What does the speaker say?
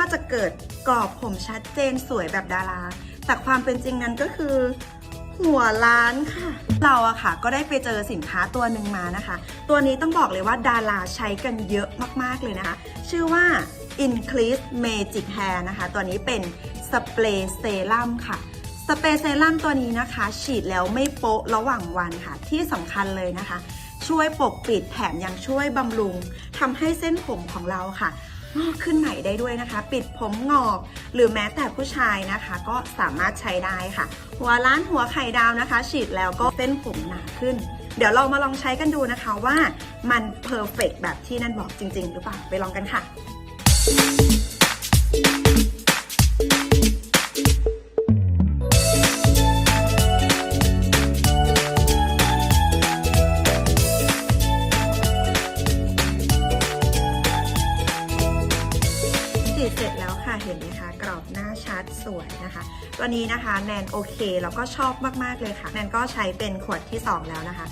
ว่าจะเกิดกรอบผมชัดเจนสวยแบบดารา แต่ความเป็นจริงนั้นก็คือ หัวล้านค่ะ เราอะค่ะ ก็ได้ไปเจอสินค้าตัวหนึ่งมานะคะ ตัวนี้ต้องบอกเลยว่าดาราใช้กันเยอะมากๆเลยนะคะ ชื่อว่า Increase Magic Hair นะคะ ตัวนี้เป็นสเปรย์เซรั่มค่ะสเปรย์เซรั่มตัวนี้นะคะ ฉีดแล้วไม่โป๊ะระหว่างวันค่ะ ที่สำคัญเลยนะคะ ช่วยปกปิดแถมยังช่วยบำรุงทำให้เส้นผมของเราค่ะ งอกขึ้นใหม่ได้ด้วยนะคะ ปิดผมงอก หรือแม้แต่ผู้ชายนะคะ ก็สามารถใช้ได้ค่ะ หัวล้านหัวไข่ดาวนะคะ ฉีดแล้วก็เส้นผมหนาขึ้น เดี๋ยวเรามาลองใช้กันดูนะคะว่ามันเพอร์เฟกแบบที่นั่นบอกจริง ๆ หรือเปล่าไปลองกันค่ะ ฉีดเสร็จแล้วค่ะเห็นไหมคะ กรอบหน้าชัดสวยนะคะตัวนี้นะคะแนนโอเคแล้วก็ชอบมากๆเลยค่ะแนนก็ใช้เป็นขวดที่ 2 แล้วนะคะ